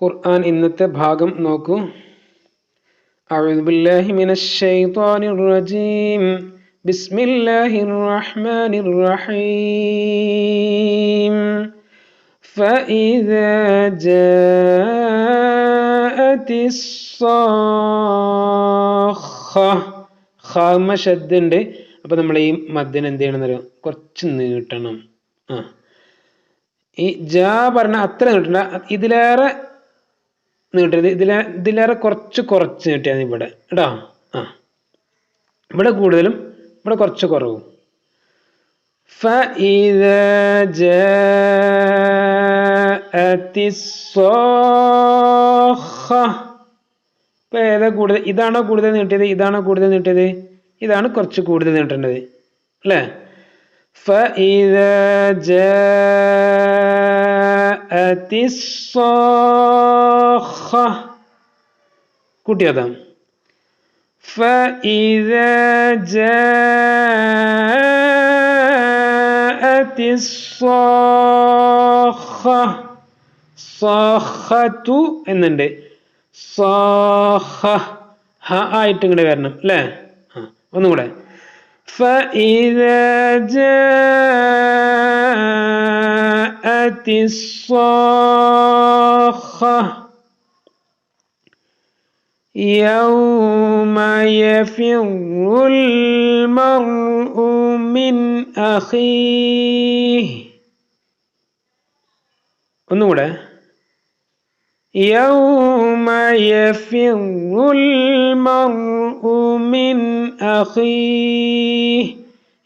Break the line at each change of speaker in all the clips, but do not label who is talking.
ഖുർആൻ ഇന്നത്തെ ഭാഗം നോക്കൂ أعوذ بالله من الشيطان الرجيم بسم الله الرحمن الرحيم فإذا جاءت الصاخة ഖാമ ശബ്ദുണ്ട് അപ്പൊ നമ്മൾ ഈ മദ്ദിന് എന്ത് ചെയ്യണം എന്നറിയോ കുറച്ച് നീട്ടണം ആ ഈ ജാ പറഞ്ഞ അത്ര നീട്ടണ്ട ഇതിലേറെ നീട്ടരുത് ഇതിലെ ഇതിലേറെ കുറച്ച് കുറച്ച് നീട്ടിയാൽ മതി ഇവിടെ കേട്ടോ ആ ഇവിടെ കൂടുതലും ഇവിടെ കുറച്ച് കുറവും فإذا جاءت الصاخة ഇപ്പൊ ഏതാ കൂടുതൽ ഇതാണോ കൂടുതൽ നീട്ടിയത് ഇതാണോ കൂടുതൽ നീട്ടിയത് ഇതാണ് കുറച്ച് കൂടുതൽ നീട്ടേണ്ടത് അല്ലേ فإذا جاءت الصاخة കൂട്ടിയതാ فإذا جاءت الصاخة صاخة എന്നുണ്ട് സാഹ ഹ ആയിട്ട് ഇങ്ങോട്ട് വരണം അല്ലേ ആ ഒന്നും കൂടെ فإذا جاءت الصاخة يوم يفر المرء من أخيه ഒന്നുകൂടെ يوم يفر المرء من أخيه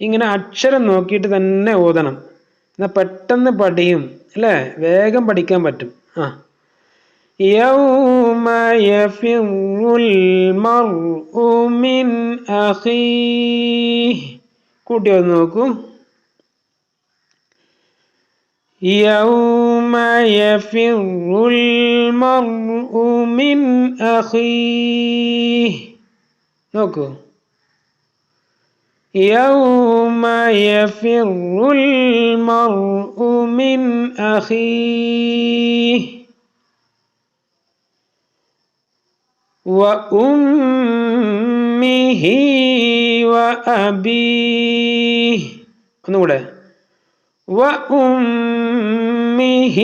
ഇങ്ങനെ അക്ഷരം നോക്കിയിട്ട് തന്നെ ഓതണം എന്നാൽ പെട്ടെന്ന് പഠിയും അല്ലേ വേഗം പഠിക്കാൻ പറ്റും ആ يوم يفر المرء من أخيه കൂട്ടി ഒന്ന് നോക്കൂ يوم يفر المرء من أخيه നോക്കൂ يوم يفر المرء من أخيه وأمه وأبيه ഒന്നുകൂടെ وأمه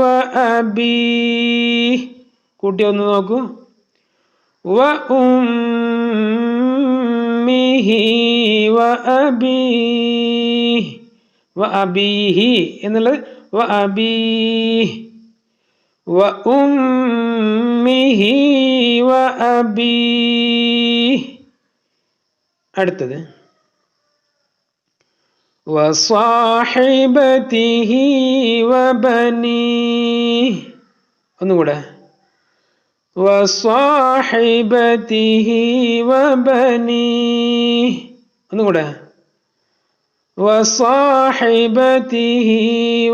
وأبيه കൂട്ടി ഒന്ന് നോക്കൂ وأمه وأبيه وأبيه എന്നുള്ളത് وأبيه وأمه وأبيه അടുത്തത് وصاحبته وبنيه ഒന്നുകൂടെ وصاحبته وبنيه ഒന്നുകൂടെ وصاحبته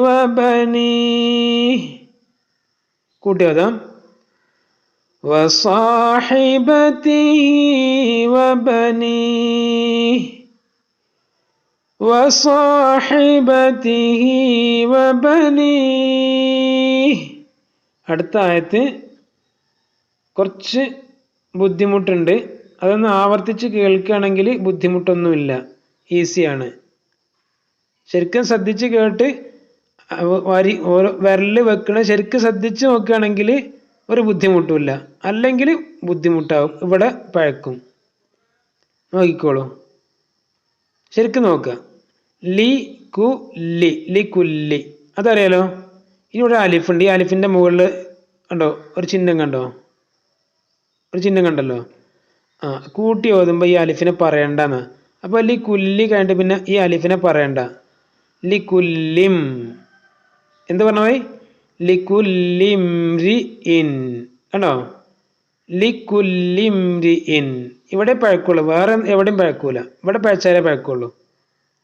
وبنيه കൂട്ടിയതാം وصاحبته وبنيه وصاحبته وبنيه അടുത്ത ആയത്ത് കുറച്ച് ബുദ്ധിമുട്ടുണ്ട്. അതൊന്ന് ആവർത്തിച്ച് കേൾക്കുകയാണെങ്കിൽ ബുദ്ധിമുട്ടൊന്നുമില്ല. ഈസിയാണ് ശരിക്കും ശ്രദ്ധിച്ച് കേട്ട് വരി ഓരോ വിരൽ വെക്കണ ശരിക്കും ശ്രദ്ധിച്ച് നോക്കുകയാണെങ്കിൽ ഒരു ബുദ്ധിമുട്ടുമില്ല. അല്ലെങ്കിൽ ബുദ്ധിമുട്ടാവും. ഇവിടെ പഴക്കും. നോക്കിക്കോളൂ. ശരിക്കും നോക്കുക. ലി കു ലി ലി കുല്ലി അതറിയാലോ? ഇനി ഇവിടെ അലിഫുണ്ട്. ഈ അലിഫിന്റെ മുകളിൽ കണ്ടോ? ഒരു ചിഹ്നം കണ്ടോ? ഒരു ചിഹ്നം കണ്ടല്ലോ? ആ കൂട്ടി ഓതുമ്പോൾ ഈ അലിഫിനെ പറയണ്ടെന്ന്. അപ്പോൾ ലി കുല്ലി കഴിഞ്ഞിട്ട് പിന്നെ ഈ അലിഫിനെ പറയണ്ട. ലി കുല്ലിം. എന്ത് പറഞ്ഞ പോയി ലി കുല്ലിംരി ഇൻ. കണ്ടോ? ലി ഇൻ. ഇവിടെ പഴക്കുള്ളൂ. വേറെ എവിടെയും പഴക്കൂല. ഇവിടെ പഴച്ചാലേ പഴക്കുള്ളൂ.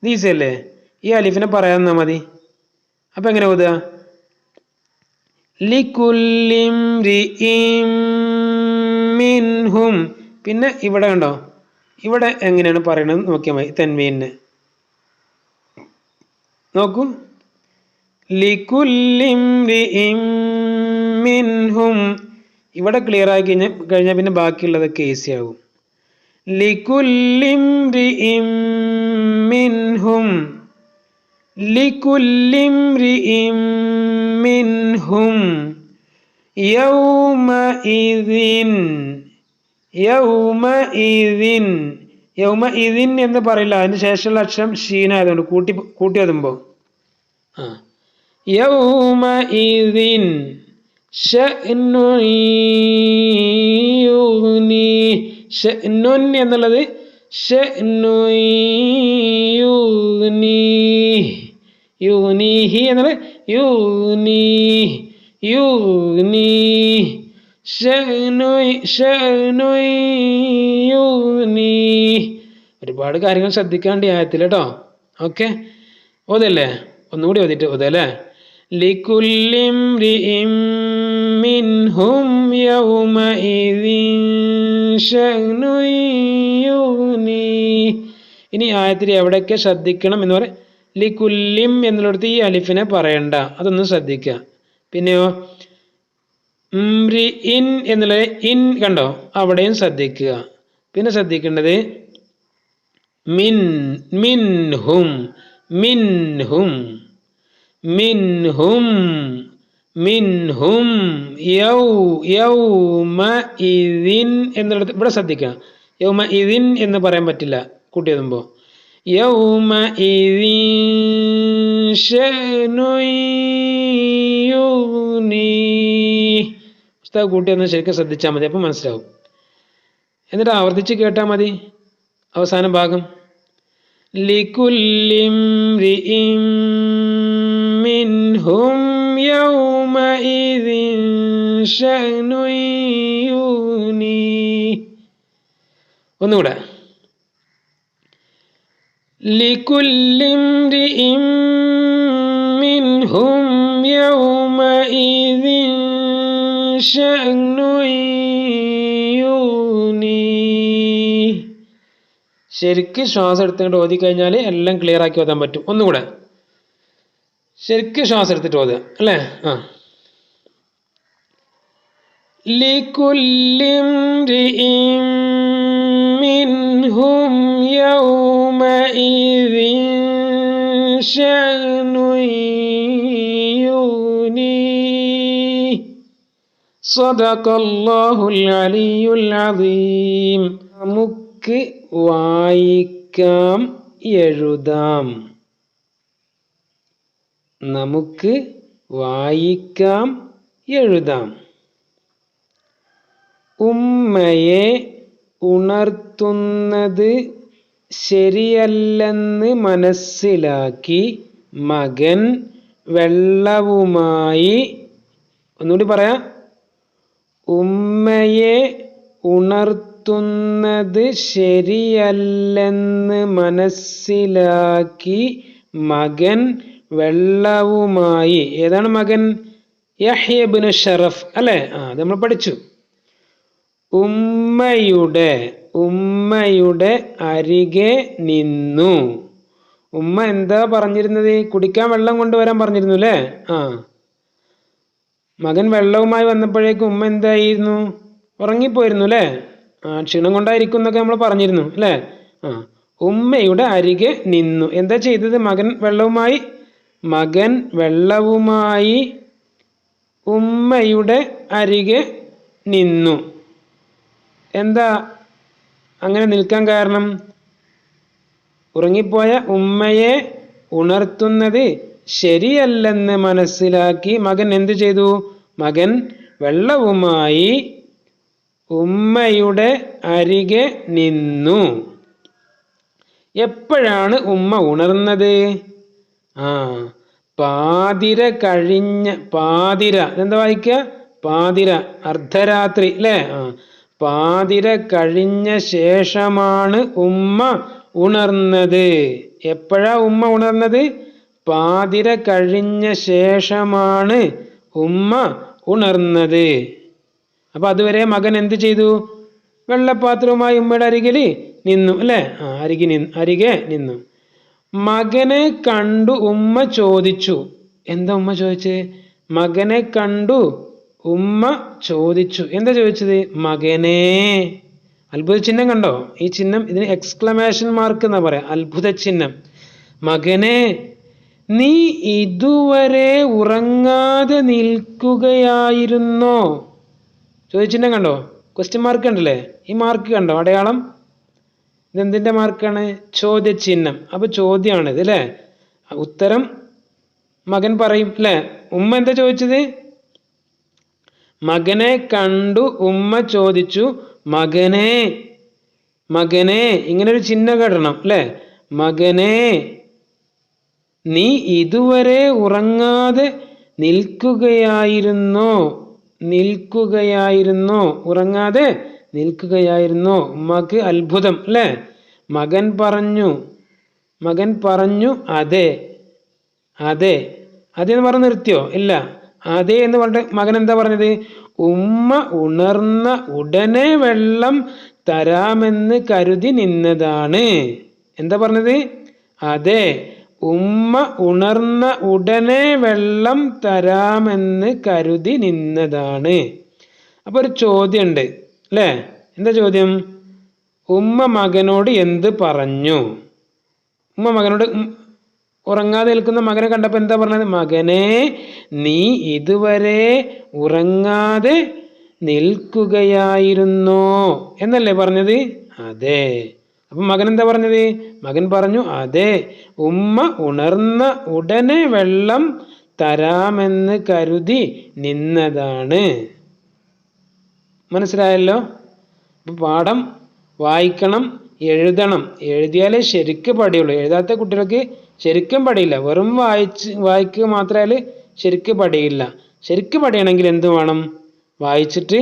ഇത് ഈസി അല്ലേ? ഈ അലിഫിനെ പറയാൻ തന്നാൽ മതി. അപ്പം എങ്ങനെ ഓതുക? ലി കുല്ലിംരി മിൻഹും. പിന്നെ ഇവിടെ കണ്ടോ? ഇവിടെ എങ്ങനെയാണ് പറയണത്? നോക്കിയാൽ മതി. തന്മീന് നോക്കൂ. മിൻഹും. ഇവിടെ ക്ലിയർ ആയി കഴിഞ്ഞാൽ കഴിഞ്ഞാൽ പിന്നെ ബാക്കിയുള്ളതൊക്കെ ഈസി ആകും. മിൻഹും. മിൻഹും. യൗമഇദിൻ യൗമഇദിൻ യൗമഇദിൻ എന്ന് പറയില്ല. അതിന് ശേഷമുള്ള അക്ഷരം ഷീനായതുകൊണ്ട് കൂട്ടി കൂട്ടി അതുമ്പോൾ ആ. യൗമഇദിൻ എന്നുള്ളത് യുഗ്നീഹി എന്നുള്ളത് യുഗ്നി യുഗ്നി ഒരുപാട് കാര്യങ്ങൾ ശ്രദ്ധിക്കാണ്ട് ആയത്തിൽ കേട്ടോ. ഓക്കെ. ഓതല്ലേ? ഒന്നുകൂടി ഓതിട്ട് ഓതല്ലേ? ഇനി ആയത്തിൽ എവിടെയൊക്കെ ശ്രദ്ധിക്കണം എന്ന് പറയാം ലിക്കുല്ലിം എന്നുള്ളിടത്ത് ഈ അലിഫിനെ പറയണ്ട. അതൊന്ന് ശ്രദ്ധിക്കുക പിന്നെയോ? ഇൻ എന്നുള്ള ഇൻ കണ്ടോ? അവിടെയും ശ്രദ്ധിക്കുക. പിന്നെ ശ്രദ്ധിക്കേണ്ടത് മിൻ മിൻഹും മിൻഹും മിൻഹും മിൻഹും യൗ യൗമ ഇതിൻ എന്നുള്ളത് ഇവിടെ ശ്രദ്ധിക്കുക. യൗമ ഇതിൻ എന്ന് പറയാൻ പറ്റില്ല. കൂട്ടി എഴുതുമ്പോൾ യൗമ يغنيه. ശഅ്നു യുഗ്നി പുസ്തകം കൂട്ടി ഒന്ന് ശരിക്കും ശ്രദ്ധിച്ചാൽ മതി അപ്പം മനസ്സിലാവും. എന്നിട്ട് ആവർത്തിച്ച് കേട്ടാൽ മതി. അവസാന ഭാഗം. ലിക്കുല്ലിം മിൻഹും يومئذ شأن യുഗ്നി. ഒന്നുകൂടെ. ലിക്കുല്ലിംറിഇം മിൻഹും യൗമഇദിൻ ശഅ്നു യുഗ്നി ശരിക്ക് ശ്വാസം എടുത്തിട്ട് ഓതി കഴിഞ്ഞാൽ എല്ലാം ക്ലിയർ ആക്കി ഓതാൻ പറ്റും. ഒന്നുകൂടെ. ശരിക്ക് ശ്വാസം എടുത്തിട്ട് ഓതുക അല്ലേ? ആ. ലിക്കുല്ലിംറിഇം മിൻഹും യൗമഇദിൻ ശഅ്നു യുഗ്നി സദഖല്ലാഹുൽ അലിയുൽ അദീം നമുക്ക് വായിക്കാം എഴുതാം നമുക്ക് വായിക്കാം എഴുതാം ഉമ്മയെ ഉണർത്തുന്നത് ശരിയല്ലെന്ന് മനസ്സിലാക്കി മകൻ വെള്ളവുമായി ഒന്നുകൂടി പറയാം. ഉമ്മയെ ഉണർത്തുന്നത് ശരിയല്ലെന്ന് മനസ്സിലാക്കി മകൻ വെള്ളവുമായി. ഏതാണ് മകൻ? യഹ്യബിന് ഷറഫ്. അല്ലേ? ആ നമ്മൾ പഠിച്ചു. ഉമ്മയുടെ ഉമ്മയുടെ അരികെ നിന്നു. ഉമ്മ എന്താ പറഞ്ഞിരുന്നത്? കുടിക്കാൻ വെള്ളം കൊണ്ടുവരാൻ പറഞ്ഞിരുന്നു അല്ലേ? ആ. മകൻ വെള്ളവുമായി വന്നപ്പോഴേക്കും ഉമ്മ എന്തായിരുന്നു? ഉറങ്ങിപ്പോയിരുന്നു അല്ലേ? ആ ക്ഷീണം കൊണ്ടായിരിക്കും എന്നൊക്കെ നമ്മൾ പറഞ്ഞിരുന്നു അല്ലേ? ആ. ഉമ്മയുടെ അരികെ നിന്നു. എന്താ ചെയ്തത് മകൻ വെള്ളവുമായി? മകൻ വെള്ളവുമായി ഉമ്മയുടെ അരികെ നിന്നു. എന്താ അങ്ങനെ നിൽക്കാൻ കാരണം? ഉറങ്ങിപ്പോയ ഉമ്മയെ ഉണർത്തുന്നത് ശരിയല്ലെന്ന് മനസ്സിലാക്കി മകൻ എന്തു ചെയ്തു? മകൻ വെള്ളവുമായി ഉമ്മയുടെ അരികെ നിന്നു. എപ്പോഴാണ് ഉമ്മ ഉണർന്നത്? ആ പാതിര കഴിഞ്ഞ പാതിര എന്താ വായിക്കുക? പാതിര അർദ്ധരാത്രി അല്ലേ? ആ പാതിര കഴിഞ്ഞ ശേഷമാണ് ഉമ്മ ഉണർന്നത്. എപ്പോഴാ ഉമ്മ ഉണർന്നത്? പാതിര കഴിഞ്ഞ ശേഷമാണ് ഉമ്മ ഉണർന്നത്. അപ്പൊ അതുവരെ മകൻ എന്ത് ചെയ്തു? വെള്ളപ്പാത്രവുമായി ഉമ്മയുടെ അരികിൽ നിന്നു അല്ലേ? ആ അരികെ നിന്നു അരികെ നിന്നു. മകനെ കണ്ടു ഉമ്മ ചോദിച്ചു. എന്താ ഉമ്മ ചോദിച്ചേ? മകനെ കണ്ടു ഉമ്മ ചോദിച്ചു. എന്താ ചോദിച്ചത്? മകനെ. അത്ഭുത ചിഹ്നം കണ്ടോ? ഈ ചിഹ്നം ഇതിന് എക്സ്ക്ലമേഷൻ മാർക്ക് എന്നാ പറയാ. അത്ഭുത ചിഹ്നം. മകനെ നീ ഇതുവരെ ഉറങ്ങാതെ നിൽക്കുകയായിരുന്നോ? ചോദിച്ചിട്ടും കണ്ടോ? ക്വസ്റ്റ്യൻ മാർക്ക് ഉണ്ടല്ലേ ഈ മാർക്ക് കണ്ടോ? അടയാളം? ഇതെന്തിന്റെ മാർക്കാണ് ചോദ്യചിഹ്നം അപ്പൊ ചോദ്യമാണ് ഇത് അല്ലേ? ഉത്തരം മകൻ പറയും അല്ലേ? ഉമ്മ എന്താ ചോദിച്ചത്? മകനെ കണ്ടു ഉമ്മ ചോദിച്ചു മകനെ മകനെ ഇങ്ങനെ ഒരു ചിഹ്നം ഇടണം അല്ലേ? മകനെ നീ ഇതുവരെ ഉറങ്ങാതെ നിൽക്കുകയായിരുന്നോ? നിൽക്കുകയായിരുന്നോ? ഉറങ്ങാതെ നിൽക്കുകയായിരുന്നോ? ഉമ്മക്ക് അത്ഭുതം അല്ലേ? മകൻ പറഞ്ഞു മകൻ പറഞ്ഞു അതെ അതെ. അതെന്ന് പറഞ്ഞ് നിർത്തിയോ? ഇല്ല. അതെ എന്ന് പറഞ്ഞിട്ട് മകൻ എന്താ പറഞ്ഞത്? ഉമ്മ ഉണർന്ന ഉടനെ വെള്ളം തരാമെന്ന് കരുതി നിന്നതാണ്. എന്താ പറഞ്ഞത്? അതെ ഉമ്മ ഉണർന്ന ഉടനെ വെള്ളം തരാമെന്ന് കരുതി നിന്നതാണ്. അപ്പൊ ഒരു ചോദ്യമുണ്ട് അല്ലേ? എന്താ ചോദ്യം? ഉമ്മ മകനോട് എന്ത് പറഞ്ഞു? ഉമ്മ മകനോട് ഉറങ്ങാതെ നിൽക്കുന്ന മകനെ കണ്ടപ്പോൾ എന്താ പറഞ്ഞത്? മകനെ നീ ഇതുവരെ ഉറങ്ങാതെ നിൽക്കുകയായിരുന്നോ? എന്നല്ലേ പറഞ്ഞത്? അതെ. അപ്പൊ മകൻ എന്താ പറഞ്ഞത്? മകൻ പറഞ്ഞു അതെ ഉമ്മ ഉണർന്ന ഉടനെ വെള്ളം തരാമെന്ന് കരുതി നിന്നതാണ്. മനസ്സിലായല്ലോ? പാഠം വായിക്കണം എഴുതണം. എഴുതിയാലേ ശരിക്ക് പഠിയുള്ളൂ. എഴുതാത്ത കുട്ടികൾക്ക് ശരിക്കും പഠിയില്ല. വെറും വായിച്ച് വായിക്കുക മാത്രമേ ശരിക്ക് പഠിയില്ല. ശരിക്ക് പഠിയണമെങ്കിൽ എന്ത് വേണം? വായിച്ചിട്ട്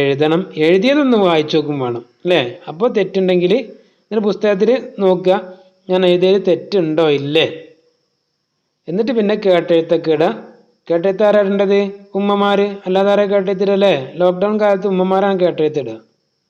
എഴുതണം. എഴുതിയതൊന്ന് വായിച്ചു നോക്കും വേണം അല്ലേ? അപ്പോൾ തെറ്റുണ്ടെങ്കിൽ ഇങ്ങനെ പുസ്തകത്തിൽ നോക്കുക ഞാൻ എഴുതിയത് തെറ്റുണ്ടോ? ഇല്ലേ? എന്നിട്ട് പിന്നെ കേട്ടെഴുത്തൊക്കെ ഇടുക കേട്ടെഴുത്ത് ആരാണ്ടത് ഉമ്മമാർ അല്ലാതെ ആരാ കേട്ടെഴുത്തിടല്ലേ ലോക്ക്ഡൗൺ കാലത്ത് ഉമ്മമാരാണ് കേട്ടെഴുത്തിടുക.